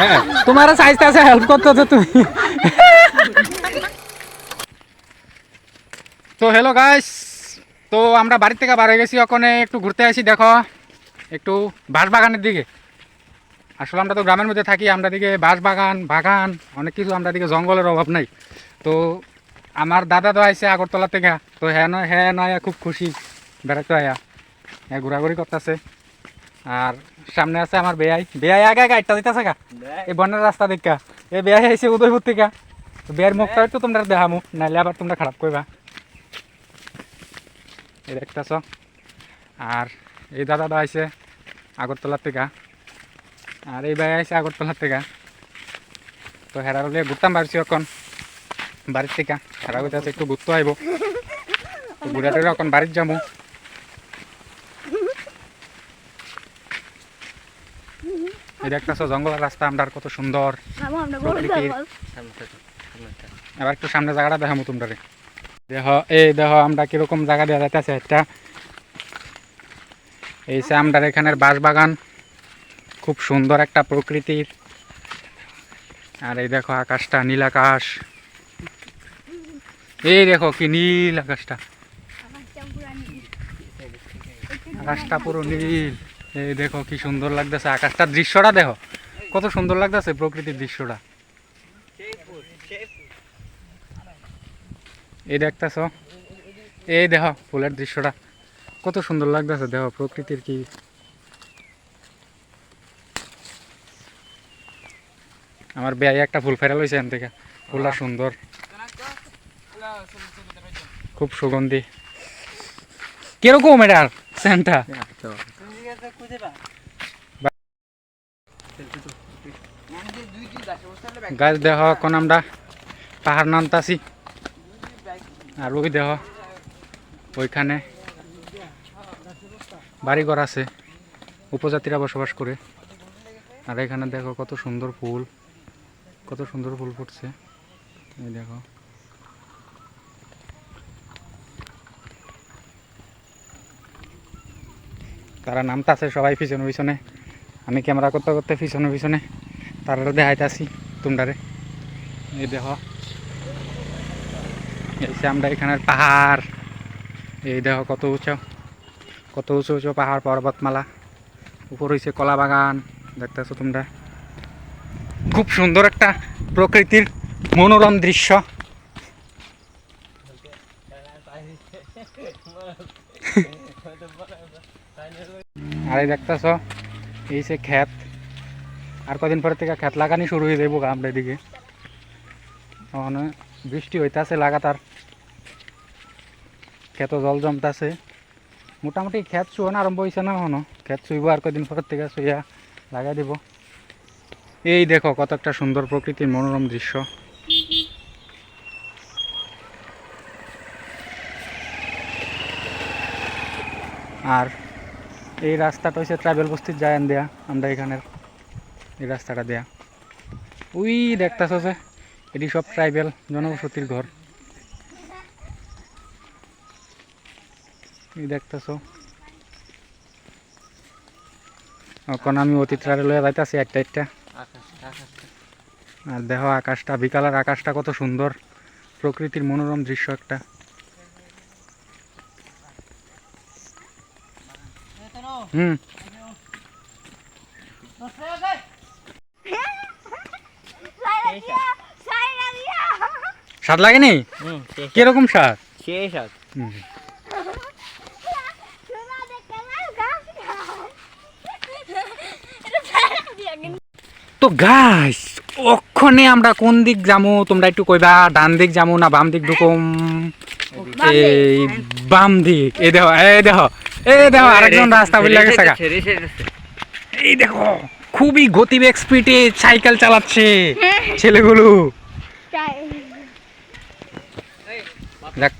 হ্যাঁ। তোমার আছে হেল্প করতেছো তুমি। তো হ্যালো গাইস তো আমরা বাড়ির থেকে বার হয়ে গেছি ওখানে একটু ঘুরতে আসি দেখো। একটু বাঁশ বাগানের দিকে। আসলে আমরা তো গ্রামের মধ্যে থাকি আমরা দিকে বাঁশ বাগান বাগান অনেক কিছু আমরা দিকে জঙ্গলের অভাব নাই। তো আমার দাদা তো আইসে আগরতলা থেকে তো হ্যাঁ নয় হ্যাঁ নয় খুব খুশি। বেড়াতে আয়া। হ্যাঁ ঘোরাঘুরি করতেছে। আর সামনে আছে আমার বেয়াই। বেয়াই আগে আগে একটা দিতেছে গা। এই বনের রাস্তা দেখা। এই বেয়াই আইসে উদয়পুর থেকে। বেয়ার মুখটা তো তোমরা দেখামু নাহলে আবার তোমরা খারাপ করবা এই দেখতেছ। আর এই দাদা দা আইসে আগরতলার থেকে। আর এই ভাই আইসে আগরতলার থেকে। তো হেরা হলে ঘুরতাম পারছি এখন। বাড়ির থেকে। হেরা হইতে একটু ঘুরতে আইব। ঘুরে টুরে এখন বাড়ির যাব এই দেখতেছ জঙ্গলের রাস্তা আমরা কত সুন্দর। এবার একটু সামনে জায়গাটা দেখামো তোমরা দেহ এই দেহ আমরা কীরকম জায়গা দেওয়া যাইতেছে একটা এই সে আমরা এখানের বাঁশ বাগান খুব সুন্দর একটা প্রকৃতির। আর এই দেখো আকাশটা নীল আকাশ। এই দেখো কি নীল আকাশটা। আকাশটা পুরো নীল। এই দেখো কি সুন্দর লাগতেছে আকাশটার দৃশ্যটা দেখো। কত সুন্দর লাগতেছে প্রকৃতির দৃশ্যটা। এই দেখতেছ? এই দেখো ফুলের দৃশ্যটা। কত সুন্দর লাগতেছে দেখো প্রকৃতির কি। আমার বেয়াই একটা ফুল ফেরা লইছে এখান থেকে। ফুলটা সুন্দর। খুব সুগন্ধি। কীরকম এটার সেন্টটা গাছ দেহ এখন আমরা পাহাড় নামতাছি। আর ওই দেহ ওইখানে বাড়িঘর আছে, উপজাতিরা বসবাস করে। আর এখানে দেখো কত সুন্দর ফুল, কত সুন্দর ফুল ফুটছে। দেখো। তারা নামতাছে সবাই পিছনে পিছনে। আমি ক্যামেরা করতে করতে পিছনে পিছনে তারা দেখাইতাছি তোমরারে। এই দেখ। যে আমরা এখানের পাহাড়। এই দেখো কত উঁচু। কত উঁচু উঁচু পাহাড় পর্বতমালা। উপর হয়েছে কলা বাগান, দেখতেছো তোমরা। খুব সুন্দর একটা প্রকৃতির মনোরম দৃশ্য। আর দেখতেছ, এই সে ক্ষেত। আর কদিন পরে থেকে ক্ষেত লাগানি শুরু হয়ে যাব আমরা এদিকে। বৃষ্টি হইতাছে লাগাতার। ক্ষেত জল জমতাছে। মোটামুটি ক্ষেত চুয়ানো আরম্ভ হয়েছে না এখনও। ক্ষেত চুইব আর কদিন পরের থেকে চুইয়া লাগাই দিব। এই দেখো, কত একটা সুন্দর প্রকৃতির মনোরম দৃশ্য। আর এই রাস্তাটা হচ্ছে ট্রাভেল বস্তির জায়ান দেয়া, আমরা এখানের এই রাস্তাটা দেয়া। ওই দেখতেছ যে, এটি সব ট্রাইবেল জনবসতির ঘর। দেখতেছ। এখন আমি অতিথিরা লয়ে যাইতেছি একটা একটা। আর দেখো, আকাশটা, বিকালের আকাশটা কত সুন্দর। প্রকৃতির মনোরম দৃশ্য একটা। হুম। স্বাদ লাগেনি? কীরকম স্বাদ? সেই তো গাছ ওখানে আমরা কোন দিক যাব তোমরা একটু কইবা ডান দিক যামু না বাম দিক ঢুকুম? এই বাম দিক। এই দেখো এই দেখো। এই দেখো আরেকজন রাস্তা বলে গেছে এই দেখো খুবই গতিবেগ স্পিডে সাইকেল চালাচ্ছে ছেলেগুলো। দেখ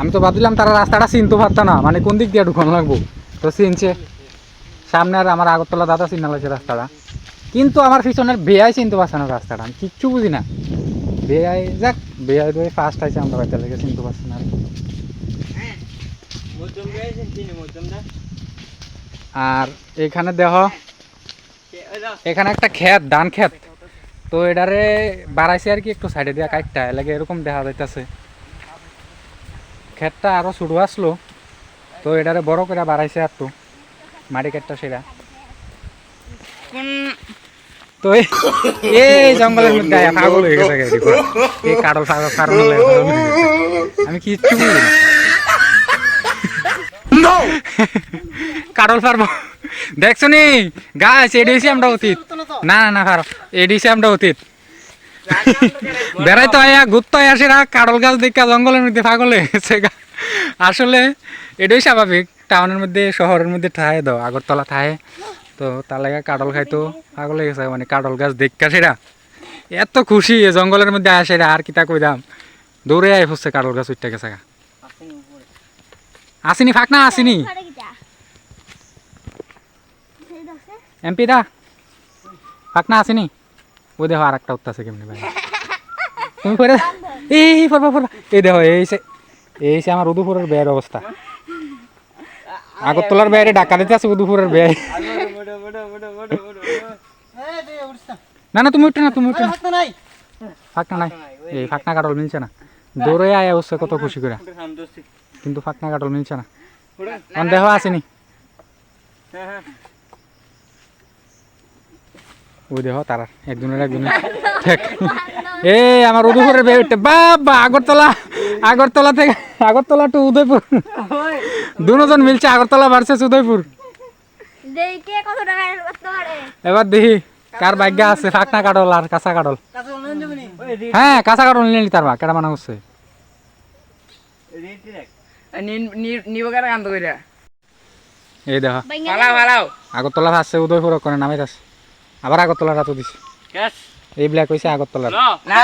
আমি তো ভাবছিলাম তারা রাস্তাটা চিনতে পারতো না মানে কোন দিক দিয়ে ঢুকানো লাগবো? তো চিনছে সামনে আর আমার আগরতলা দাদা চিনা লাগছে রাস্তাটা। কিন্তু আমার পিছনের বেয়াই চিনতে পারছে না রাস্তাটা আমি কিচ্ছু বুঝি না। বেয়াই যাক বেয়াই তো ফার্স্ট আইছে আমরা বাড়িতে লেগে চিনতে পারছি না আর এখানে দেহ এখানে একটা ক্ষেত ধান ক্ষেত। তো এটারে বাড়াইছে আর কি একটু সাইডে দিয়া কাটটা এলাকা এরকম দেখা যাইতেছে। ক্ষেতটা আরও শুরু আসলো তো এটারে বড় করে বাড়াইছে আর তো মাটি ক্ষেতটা সেটা। তো এই- জঙ্গলের মধ্যে পাগল হয়ে গেছে আমি কিচ্ছু। কাটল ফার্ম দেখছ নি? গাছ এডিসি আমরা অতীত। না না না এডিসি আমরা অতীত। বেড়াইতে আয়া, ঘুরতে আসে না কাটল গাছ দেখা জঙ্গলের মধ্যে পাগল গা। আসলে এটাই স্বাভাবিক। টাউনের মধ্যে, শহরের মধ্যে ঠায় দাও আগরতলা ঠায়। তো তার লাগে কাটল খাইতো, পাগল গেছে মানে কাটল গাছ দেখা সেরা। এত খুশি জঙ্গলের মধ্যে আসে আর কিতা কই দাম দৌড়ে আয় ফুসছে কাটল গাছ উঠতে গেছে। আসিনি, ফাঁক না, আসিনি। এমপি দা ফাঁক না আসিনি? ওই দেখো আর একটা উত্তাছে কেমনি ভাই। তুমি পরে এই পড়বা পড়বা এই দেখো এই সে এই সে আমার উদুপুরের ব্যয়ের অবস্থা। আগরতলার ব্যয়ে ডাকা দিতে আছে উদুপুরের ব্যয় না না তুমি উঠে না তুমি উঠে না। ফাঁকনা নাই। এই ফাঁকনা কাটল মিলছে না। দৌড়ে আয় অবস্থা কত খুশি করে। কিন্তু ফাঁকনা কাটল মিলছে না। অন দেহ আসেনি। ওই দেহ তারা একজনের একজনের। ঠেক এ আমার উদয়পুরের বেয়ে বাবা আগরতলা আগরতলা থেকে আগরতলা টু উদয়পুর। দুজন মিলছে আগরতলা ভার্সেস উদয়পুর। দেখে এবার দেখি কার ভাগ্য আছে ফাঁকনা কাটল আর কাঁচা কাটল। হ্যাঁ কাঁচা কাটল নিয়ে নিতার বা কেডা মানা করছে? এই দেখ। আগরতলা আছে উদয়পুর ওখানে নামে আছে আবার আগরতলা রাতো দিছে। এই ব্ল্যাক হয়েছে আগরতলা না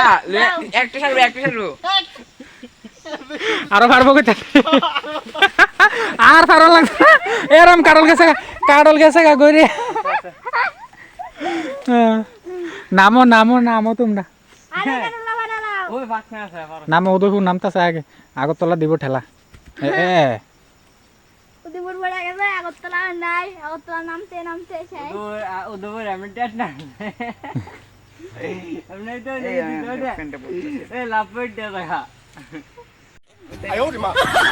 একটা সারবো একটা সারবো। আরও পারব কইতে আর পারো লাগছে। এরম কাটল গেছে গা, কাটল গেছে গা হ্যাঁ। নামো নামো নামো তোমরা। নামো উদয়পুর নামতাছে আগে। আগরতলা দিব ঠেলা। এ। পড়ে গেছে আগরতলা নাই আগরতলা নামতে নামতে চাই উদয়পুর আমি টেট না এমনি তো এই লাভ পড়তে দেখা।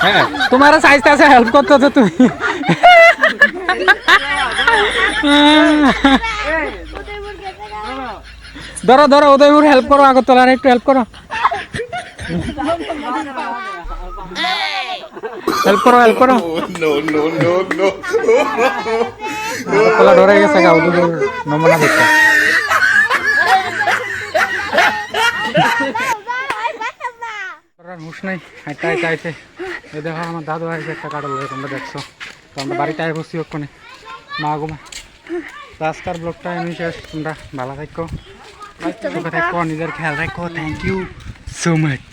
হ্যাঁ তোমার সাইজটা আছে হেল্প করতেছো তুমি। ধরো ধরো উদয়পুর হেল্প করো আগরতলার একটু হেল্প করো। হেল্প করো হেল্প করো no, no, no, no. Agartala ধরে গেছে গা উদয়পুর নমুনা দেখতে না হুশ নাই হাইটা হাইটা আইতে এই দেখো আমার দাদু আইছে একটা কাটল হয়ে তোমরা দেখছ তো আমরা বাড়িতে আয় বসছি ওখানে মা গুমা তো আজকার ব্লগটা এমনি শেষ তোমরা ভালো থাকো সুখে থাকো নিজের খেয়াল রাখো থ্যাংক ইউ সো মাচ